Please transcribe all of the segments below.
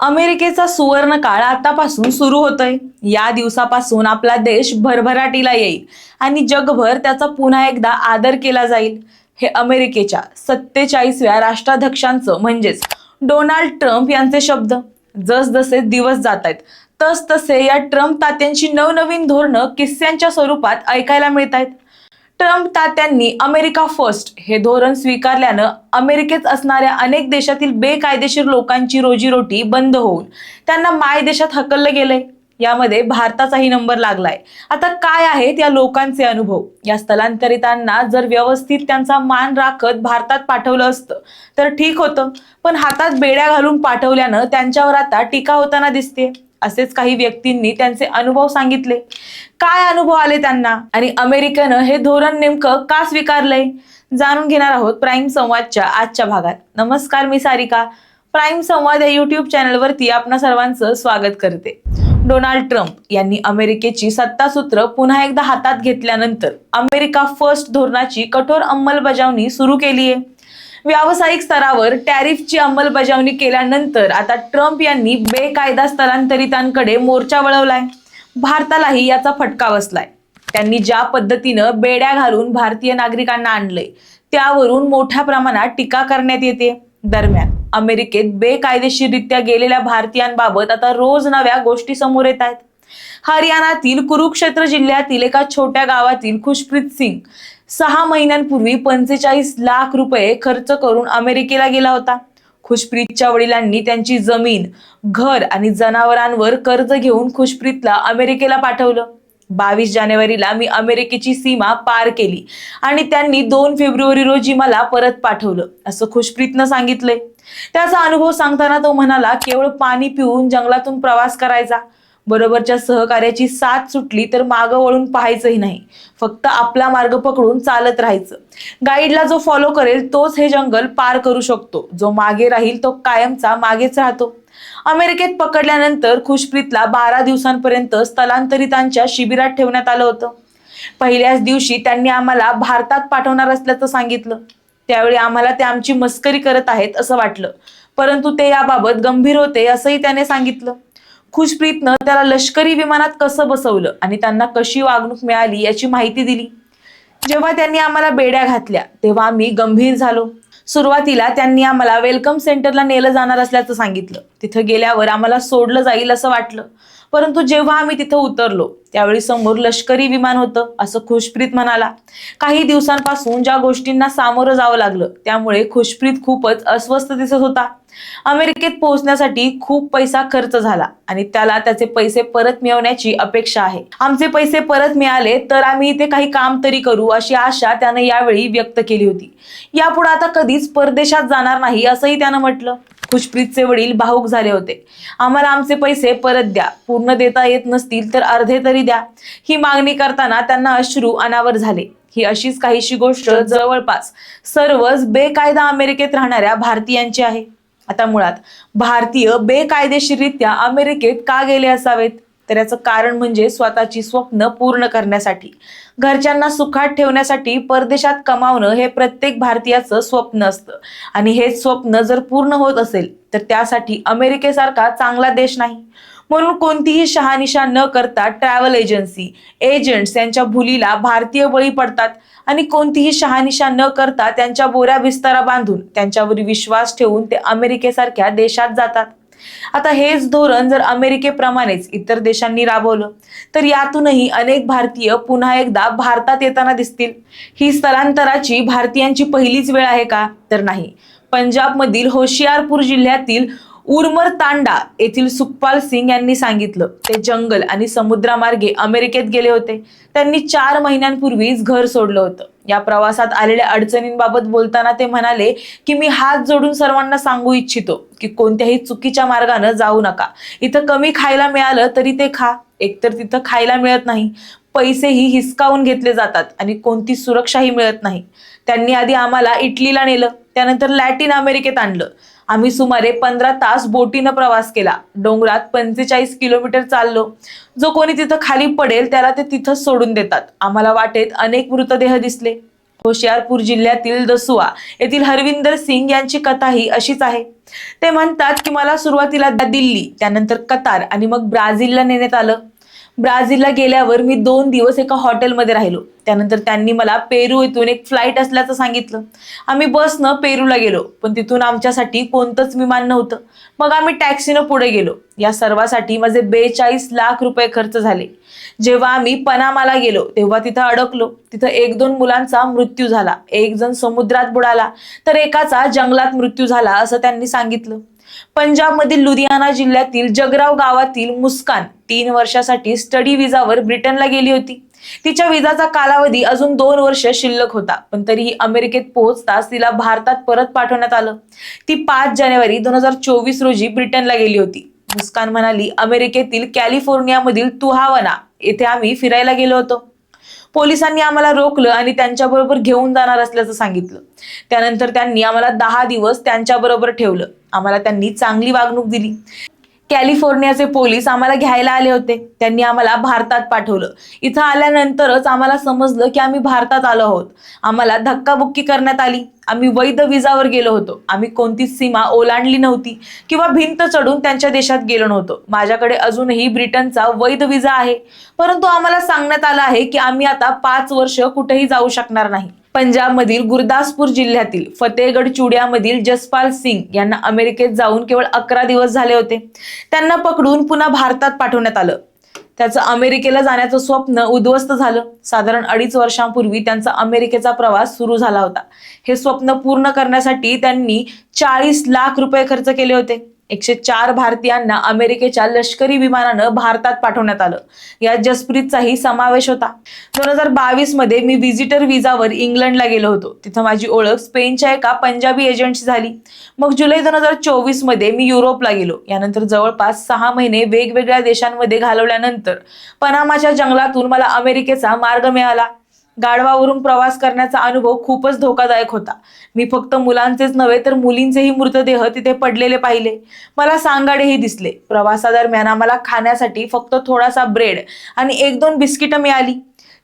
अमेरिकेचा सुवर्ण काळ आतापासून सुरू होतोय. या दिवसापासून आपला देश भरभराटीला येईल आणि जगभर त्याचा पुन्हा एकदा आदर केला जाईल. हे अमेरिकेच्या सत्तेचाळीसव्या राष्ट्राध्यक्षांचं म्हणजेच डोनाल्ड ट्रम्प यांचे शब्द. जसजसे दिवस जात आहेत तस तसे या ट्रम्प तात्यांची नवनवीन धोरणं किस्स्यांच्या स्वरूपात ऐकायला मिळत आहेत ट्रम्प तात्यांनी अमेरिका फर्स्ट हे धोरण स्वीकारल्यानं अमेरिकेत असणाऱ्या अनेक देशातील बेकायदेशीर लोकांची रोजीरोटी बंद होऊन त्यांना माय देशात हकललं गेलंय. यामध्ये भारताचाही नंबर लागलाय. आता काय आहेत या लोकांचे अनुभव? या स्थलांतरितांना जर व्यवस्थित त्यांचा मान राखत भारतात पाठवलं असतं तर ठीक होतं. पण हातात बेड्या घालून पाठवल्यानं त्यांच्यावर आता टीका होताना दिसते असेच काही व्यक्तींनी त्यांचे अनुभव सांगितले. काय अनुभव आले त्यांना? आणि अमेरिकेनं हे धोरण नेमकं का स्वीकारलंय? जाणून घेणार आहोत प्राईम संवादच्या आजच्या भागात. नमस्कार मी सारिका. प्राईम संवाद या युट्यूब चॅनलवरती आपणा सर्वांचं स्वागत करते. डोनाल्ड ट्रम्प यांनी अमेरिकेची सत्तासूत्र पुन्हा एकदा हातात घेतल्यानंतर अमेरिका फर्स्ट धोरणाची कठोर अंमलबजावणी सुरू केली आहे व्यावसायिक स्तरावर टॅरिफची अंमलबजावणी केल्यानंतर आता ट्रम्प यांनी बेकायदा स्थलांतरितांकडे मोर्चा वळवलाय. भारतालाही याचा फटका बसलाय. त्यांनी ज्या पद्धतीनं बेड्या घालून भारतीय नागरिकांना आणलंय त्यावरून मोठ्या प्रमाणात टीका करण्यात येते. दरम्यान अमेरिकेत बेकायदेशीररित्या गेलेल्या भारतीयांबाबत आता रोज नव्या गोष्टी समोर येत आहेत. हरियाणातील कुरुक्षेत्र जिल्ह्यातील एका छोट्या गावातील खुशप्रीत सिंग सहा महिन्यांपूर्वी पंचेचाळीस लाख रुपये खर्च करून अमेरिकेला गेला होता. खुशप्रीतच्या वडिलांनी त्यांची जमीन घर आणि जनावरांवर कर्ज घेऊन खुशप्रीतला अमेरिकेला पाठवलं. बावीस जानेवारीला मी अमेरिकेची सीमा पार केली आणि त्यांनी दोन फेब्रुवारी रोजी मला परत पाठवलं असं खुशप्रीतनं सांगितलंय. त्याचा अनुभव सांगताना तो म्हणाला केवळ पाणी पिऊन जंगलातून प्रवास करायचा. बरोबरच्या सहकार्याची साथ सुटली तर मागं वळून पाहायचंही नाही. फक्त आपला मार्ग पकडून चालत राहायचं. गाईडला जो फॉलो करेल तोच हे जंगल पार करू शकतो. जो मागे राहील तो कायमचा मागेच राहतो. अमेरिकेत पकडल्यानंतर खुशप्रीतला बारा दिवसांपर्यंत स्थलांतरितांच्या शिबिरात ठेवण्यात आलं होतं. पहिल्याच दिवशी त्यांनी आम्हाला भारतात पाठवणार असल्याचं सांगितलं. त्यावेळी आम्हाला ते आमची मस्करी करत आहेत असं वाटलं. परंतु ते याबाबत गंभीर होते असंही त्याने सांगितलं. खुशप्रीतनं त्याला लष्करी विमानात कसं बसवलं आणि त्यांना कशी वागणूक मिळाली याची माहिती दिली. जेव्हा त्यांनी आम्हाला बेड्या घातल्या तेव्हा आम्ही गंभीर झालो. सुरुवातीला त्यांनी आम्हाला वेलकम सेंटरला नेलं जाणार असल्याचं सांगितलं. तिथं गेल्यावर आम्हाला सोडलं जाईल असं वाटलं. परंतु जेव्हा आम्ही तिथं उतरलो त्यावेळी समोर लष्करी विमान होतं असं खुशप्रीत म्हणाला. काही दिवसांपासून ज्या गोष्टींना सामोरं जावं लागलं त्यामुळे खुशप्रीत खूपच अस्वस्थ दिसत होता. अमेरिकेत पोहोचण्यासाठी खूप पैसा खर्च झाला आणि त्याला त्याचे पैसे परत मिळवण्याची अपेक्षा आहे. आमचे पैसे परत मिळाले तर आम्ही इथे काही काम तरी करू अशी आशा त्यानं यावेळी व्यक्त केली होती. यापुढे आता कधीच परदेशात जाणार नाही असंही त्यानं म्हटलं. खुशप्रीतचे वडील भाऊक झाले होते. आम्हाला आमचे पैसे परत द्या. पूर्ण देता येत नसतील तर अर्धे तरी द्या. ही मागणी करताना त्यांना अश्रू अनावर झाले. ही अशीच काहीशी गोष्ट जवळपास सर्वच बेकायदा अमेरिकेत राहणाऱ्या भारतीयांची आहे. आता मुळात भारतीय बेकायदेशीररित्या अमेरिकेत का गेले असावेत? तर याचं कारण म्हणजे स्वतःची स्वप्न पूर्ण करण्यासाठी. घरच्यांना सुखात ठेवण्यासाठी परदेशात कमावणं हे प्रत्येक भारतीयाचं स्वप्न असतं. आणि हे स्वप्न जर पूर्ण होत असेल तर त्यासाठी अमेरिकेसारखा चांगला देश नाही. म्हणून कोणतीही शहानिशा न करता ट्रॅव्हल एजन्सी एजंट्स यांच्या भुलीला भारतीय बळी पडतात. आणि कोणतीही शहानिशा न करता त्यांच्या बोऱ्या बिस्तारा बांधून त्यांच्यावर विश्वास ठेवून ते अमेरिकेसारख्या देशात जातात. आता हेच धोरण जर अमेरिकेप्रमाणेच इतर देशांनी राबवलं तर यातूनही अनेक भारतीय पुन्हा एकदा भारतात येताना दिसतील. ही स्थलांतराची भारतीयांची पहिलीच वेळ आहे का? तर नाही. पंजाबमधील होशियारपूर जिल्ह्यातील उर्मर तांडा येथील सुखपाल सिंग यांनी सांगितलं ते जंगल आणि समुद्रामार्गे अमेरिकेत गेले होते. त्यांनी चार महिन्यांपूर्वीच घर सोडलं होतं. या प्रवासात आलेल्या अडचणींबाबत बोलताना ते म्हणाले की मी हात जोडून सर्वांना सांगू इच्छितो की कोणत्याही चुकीच्या मार्गानं जाऊ नका. इथं कमी खायला मिळालं तरी ते खा. एकतर तिथं खायला मिळत नाही. पैसेही हिसकावून घेतले जातात आणि कोणती सुरक्षाही मिळत नाही. त्यांनी आधी आम्हाला इटलीला नेलं त्यानंतर लॅटिन अमेरिकेत आणलं. आम्ही सुमारे पंधरा तास बोटीनं प्रवास केला. डोंगरात पंचेचाळीस किलोमीटर चाललो. जो कोणी तिथं खाली पडेल त्याला ते तिथं सोडून देतात. आम्हाला वाटेत अनेक मृतदेह दिसले. होशियारपूर जिल्ह्यातील दसुआ येथील हरविंदर सिंग यांची कथा ही अशीच आहे. ते म्हणतात की मला सुरुवातीला दिल्ली त्यानंतर कतार आणि मग ब्राझीलला नेण्यात आलं. ब्राझीलला गेल्यावर मी दोन दिवस एका हॉटेलमध्ये राहिलो. त्यानंतर त्यांनी मला पेरू इथून एक फ्लाईट असल्याचं सांगितलं. आम्ही बसनं पेरूला गेलो पण तिथून आमच्यासाठी कोणतंच विमान नव्हतं. मग आम्ही टॅक्सीनं पुढे गेलो. या सर्वासाठी माझे बेचाळीस लाख रुपये खर्च झाले. जेव्हा आम्ही पनामाला गेलो तेव्हा तिथं अडकलो. तिथं एक दोन मुलांचा मृत्यू झाला. एक जण समुद्रात बुडाला तर एकाचा जंगलात मृत्यू झाला असं त्यांनी सांगितलं. पंजाबमधील लुधियाना जिल्ह्यातील जगराव गावातील मुस्कान तीन वर्षासाठी स्टडी विजावर ब्रिटनला गेली होती. तिच्या विजाचा कालावधी अजून दोन वर्ष शिल्लक होता पण तरीही अमेरिकेत पोहोचताच तिला भारतात परत पाठवण्यात आलं. ती पाच जानेवारी दोन हजार चोवीस रोजी ब्रिटनला गेली होती. मुस्कान म्हणाली अमेरिकेतील कॅलिफोर्नियामधील तुहावना येथे आम्ही फिरायला गेलो होतो. पोलिसांनी आम्हाला रोखलं आणि त्यांच्याबरोबर घेऊन जाणार असल्याचं सांगितलं. त्यानंतर त्यांनी आम्हाला दहा दिवस त्यांच्याबरोबर ठेवलं. आम्हाला त्यांनी चांगली वागणूक दिली. कॅलिफोर्नियाचे पोलीस आम्हाला घ्यायला आले होते. त्यांनी आम्हाला भारतात पाठवलं. इथं आल्यानंतरच आम्हाला समजलं की आम्ही भारतात आलो आहोत. आम्हाला धक्काबुक्की करण्यात आली. आम्ही वैध विजावर गेलो होतो. आम्ही कोणतीच सीमा ओलांडली नव्हती किंवा भिंत चढून त्यांच्या देशात गेलो नव्हतो. माझ्याकडे अजूनही ब्रिटनचा वैध विजा आहे. परंतु आम्हाला सांगण्यात आलं आहे की आम्ही आता पाच वर्ष कुठेही जाऊ शकणार नाही. पंजाबमधील गुरदासपूर जिल्ह्यातील फतेहगड चुड्यामधील जसपाल सिंग यांना अमेरिकेत जाऊन केवळ अकरा दिवस झाले होते. त्यांना पकडून पुन्हा भारतात पाठवण्यात आलं. त्याचं अमेरिकेला जाण्याचं स्वप्न उद्ध्वस्त झालं. साधारण अडीच वर्षांपूर्वी त्यांचा अमेरिकेचा प्रवास सुरू झाला होता. हे स्वप्न पूर्ण करण्यासाठी त्यांनी चाळीस लाख रुपये खर्च केले होते. एकशे चार भारतीयांना अमेरिकेच्या लष्करी विमानानं भारतात पाठवण्यात आलं. यात जसप्रीतचाही समावेश होता. दोन हजार बावीसमध्ये मी व्हिजिटर विजावर इंग्लंडला गेलो होतो. तिथं माझी ओळख स्पेनच्या एका पंजाबी एजंटशी झाली. मग जुलै दोन हजार चोवीसमध्ये मी युरोपला गेलो. यानंतर जवळपास सहा महिने वेगवेगळ्या देशांमध्ये घालवल्यानंतर पनामाच्या जंगलातून मला अमेरिकेचा मार्ग मिळाला. गाढवावरून प्रवास करण्याचा अनुभव खूपच धोकादायक होता. मी फक्त मुलांचेच नव्हे तर मुलींचेही मृतदेह तिथे पडलेले पाहिले. मला सांगाडेही दिसले. प्रवासादरम्यान आम्हाला खाण्यासाठी फक्त थोडासा ब्रेड आणि एक दोन बिस्किटं मिळाली.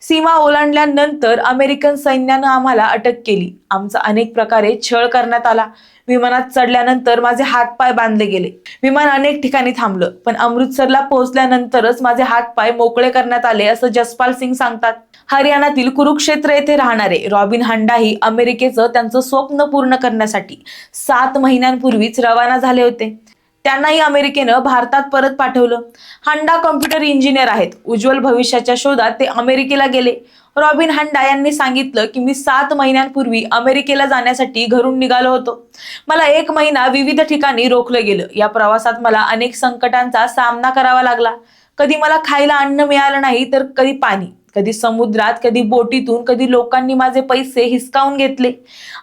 सीमा ओलांडल्यानंतर अमेरिकन सैन्यानं आम्हाला अटक केली. आमचा अनेक प्रकारे छळ करण्यात आला. विमानात चढल्यानंतर माझे हातपाय बांधले गेले. विमान अनेक ठिकाणी थांबलं पण अमृतसरला पोहोचल्यानंतरच माझे हातपाय मोकळे करण्यात आले असं जसपाल सिंग सांगतात. हरियाणातील कुरुक्षेत्र येथे राहणारे रॉबिन हंडाही अमेरिकेचं त्यांचं स्वप्न पूर्ण करण्यासाठी सात महिन्यांपूर्वीच रवाना झाले होते. त्यांनाही अमेरिकेनं भारतात परत पाठवलं. हंडा कॉम्प्युटर इंजिनियर आहेत. उज्ज्वल भविष्याच्या शोधात ते अमेरिकेला गेले. रॉबिन हंडा यांनी सांगितलं की मी सात महिन्यांपूर्वी अमेरिकेला जाण्यासाठी घरून निघालो होतो. मला एक महिना विविध ठिकाणी रोखलं गेलं. या प्रवासात मला अनेक संकटांचा सामना करावा लागला. कधी मला खायला अन्न मिळालं नाही तर कधी पाणी. कधी समुद्रात कधी बोटीतून कधी लोकांनी माझे पैसे हिसकावून घेतले.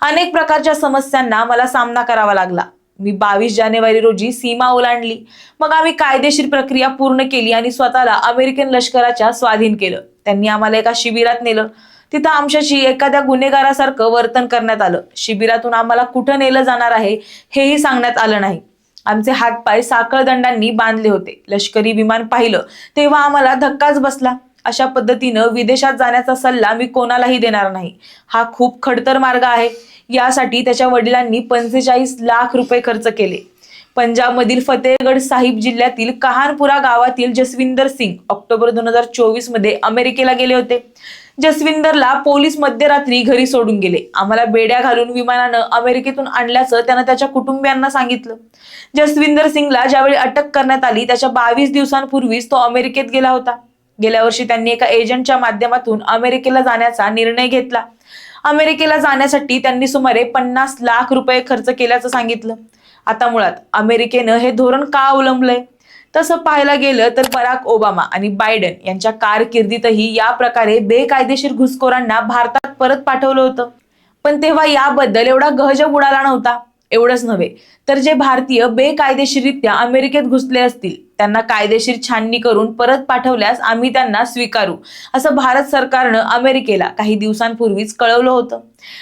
अनेक प्रकारच्या समस्यांना मला सामना करावा लागला. मी बावीस जानेवारी रोजी सीमा ओलांडली. मग आम्ही कायदेशीर प्रक्रिया पूर्ण केली आणि स्वतःला अमेरिकन लष्कराच्या स्वाधीन केलं. त्यांनी आम्हाला एका शिबिरात नेलं. तिथं आमच्याशी एखाद्या गुन्हेगारासारखं वर्तन करण्यात आलं. शिबिरातून आम्हाला कुठं नेलं जाणार आहे हेही सांगण्यात आलं नाही. आमचे हातपाय साखळदंडांनी बांधले होते. लष्करी विमान पाहिलं तेव्हा आम्हाला धक्काच बसला. अशा पद्धतीनं विदेशात जाण्याचा सल्ला मी कोणालाही देणार नाही. हा खूप खडतर मार्ग आहे. यासाठी त्याच्या वडिलांनी पंचेचाळीस लाख रुपये खर्च केले. पंजाबमधील फतेहगड साहिब जिल्ह्यातील कहानपुरा गावातील जसविंदर सिंग ऑक्टोबर दोन हजार चोवीसमध्ये अमेरिकेला गेले होते. जसविंदरला पोलीस मध्यरात्री घरी सोडून गेले. आम्हाला बेड्या घालून विमानानं अमेरिकेतून आणल्याचं त्यानं त्याच्या कुटुंबियांना सांगितलं. जसविंदर सिंगला ज्यावेळी अटक करण्यात आली त्याच्या बावीस दिवसांपूर्वीच तो अमेरिकेत गेला होता. गेल्या वर्षी त्यांनी एका एजंटच्या माध्यमातून अमेरिकेला जाण्याचा निर्णय घेतला. अमेरिकेला जाण्यासाठी त्यांनी सुमारे पन्नास लाख रुपये खर्च केल्याचं सांगितलं. आता मुळात अमेरिकेनं हे धोरण का अवलंबलंय? तसं पाहायला गेलं तर बराक ओबामा आणि बायडन यांच्या कारकिर्दीतही या प्रकारे बेकायदेशीर घुसखोरांना भारतात परत पाठवलं होतं. पण तेव्हा याबद्दल एवढा गहजब उडाला नव्हता. एवढंच नव्हे तर जे भारतीय बेकायदेशीररित्या अमेरिकेत घुसले असतील त्यांना कायदेशीर छाननी करून परत पाठवल्यास आम्ही त्यांना स्वीकारू. असं भारत सरकारनं अमेरिकेला काही दिवसांपूर्वीच कळवलं होतं.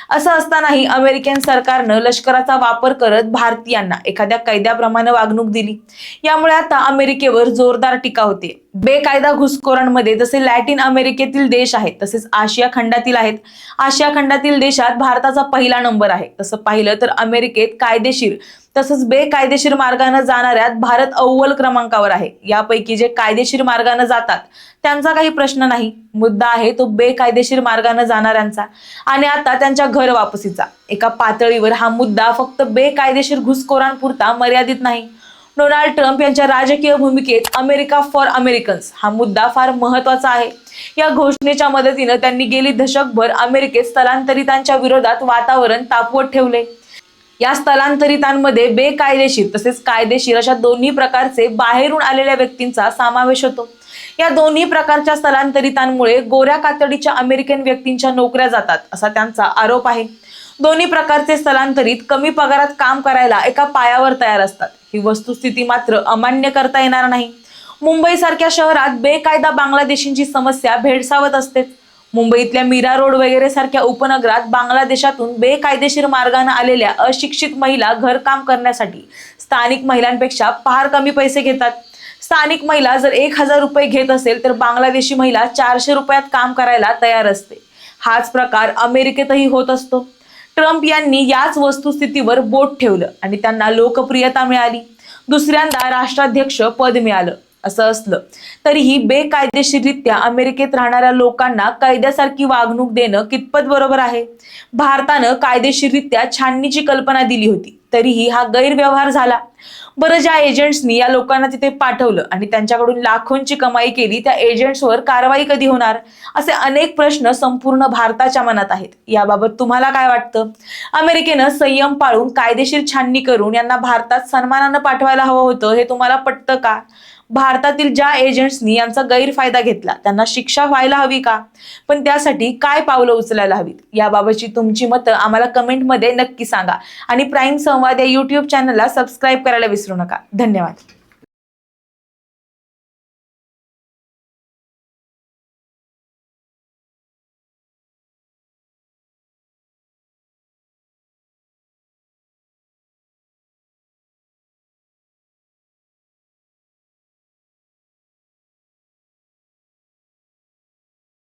असं असतानाही अमेरिकन सरकारनं लष्कराचा वापर करत भारतीयांना एखाद्या कैद्याप्रमाणे वागणूक दिली. यामुळे आता अमेरिकेवर जोरदार टीका होते. बेकायदा घुसखोरांमध्ये जसे लॅटिन अमेरिकेतील देश आहेत तसेच आशिया खंडातील आहेत. आशिया खंडातील देशात भारताचा पहिला नंबर आहे. तसं पाहिलं तर अमेरिकेत कायदेशीर तसंच बेकायदेशीर मार्गाने जाणाऱ्यात भारत अव्वल क्रमांकावर आहे. यापैकी जे कायदेशीर मार्गाने जातात त्यांचा काही प्रश्न नाही. मुद्दा आहे तो बेकायदेशीर मार्गाने जाणाऱ्यांचा. आणि आता त्यांच्या घर वापसीचा. एका पातळीवर हा मुद्दा फक्त बेकायदेशीर घुसखोरांपुरता मर्यादित नाही. डोनाल्ड ट्रम्प यांच्या राजकीय भूमिकेत अमेरिका फॉर अमेरिकन्स हा मुद्दा फार महत्त्वाचा आहे. या घोषणेच्या मदतीनं त्यांनी गेली दशकभर अमेरिकेत स्थलांतरितांच्या विरोधात वातावरण तापवत ठेवले. या स्थलांतरितांमध्ये बेकायदेशीर तसेच कायदेशीर अशा दोन्ही प्रकारचे बाहेरून आलेल्या व्यक्तींचा समावेश होतो. या दोन्ही प्रकारच्या स्थलांतरितांमुळे गोऱ्या कातडीच्या अमेरिकन व्यक्तींच्या नोकऱ्या जातात असा त्यांचा आरोप आहे. दोन्ही प्रकारचे स्थलांतरित कमी पगारात काम करायला एका पायावर तयार असतात. ही वस्तुस्थिती मात्र अमान्य करता येणार नाही. मुंबईसारख्या शहरात बेकायदा बांगलादेशींची समस्या भेडसावत असते. मुंबईतल्या मीरा रोड वगैरे सारख्या उपनगरात बांगलादेशातून बेकायदेशीर मार्गाने आलेल्या अशिक्षित महिला घरकाम करण्यासाठी स्थानिक महिलांपेक्षा फार कमी पैसे घेतात. स्थानिक महिला जर एक हजार रुपये घेत असेल तर बांगलादेशी महिला चारशे रुपयात काम करायला तयार असते. हाच प्रकार अमेरिकेतही होत असतो. ट्रम्प यांनी याच वस्तुस्थितीवर बोट ठेवलं आणि त्यांना लोकप्रियता मिळाली. दुसऱ्यांदा राष्ट्राध्यक्ष पद मिळालं. असं असलं तरीही बेकायदेशीररित्या अमेरिकेत राहणाऱ्या लोकांना कैद्यासारखी वागणूक देणं कितपत बरोबर आहे? भारतानं कायदेशीररित्या छाननीची कल्पना दिली होती. तरीही हा गैरव्यवहार झाला. बरं ज्या एजंट्सनी या लोकांना तिथे पाठवलं आणि त्यांच्याकडून लाखोंची कमाई केली त्या एजंट्सवर कारवाई कधी होणार? असे अनेक प्रश्न संपूर्ण भारताच्या मनात आहेत. याबाबत तुम्हाला काय वाटतं? अमेरिकेनं संयम पाळून कायदेशीर छाननी करून यांना भारतात सन्मानानं पाठवायला हवं होतं हे तुम्हाला पटतं का? भारतातील ज्या एजंट्सनी यांचा गैरफायदा घेतला त्यांना शिक्षा व्हायला हवी का? पण त्यासाठी काय पावलं उचलायला हवीत? याबाबतची तुमची मतं आम्हाला कमेंटमध्ये नक्की सांगा. आणि प्राईम संवाद या युट्यूब चॅनलला सबस्क्राईब करायला विसरू नका. धन्यवाद.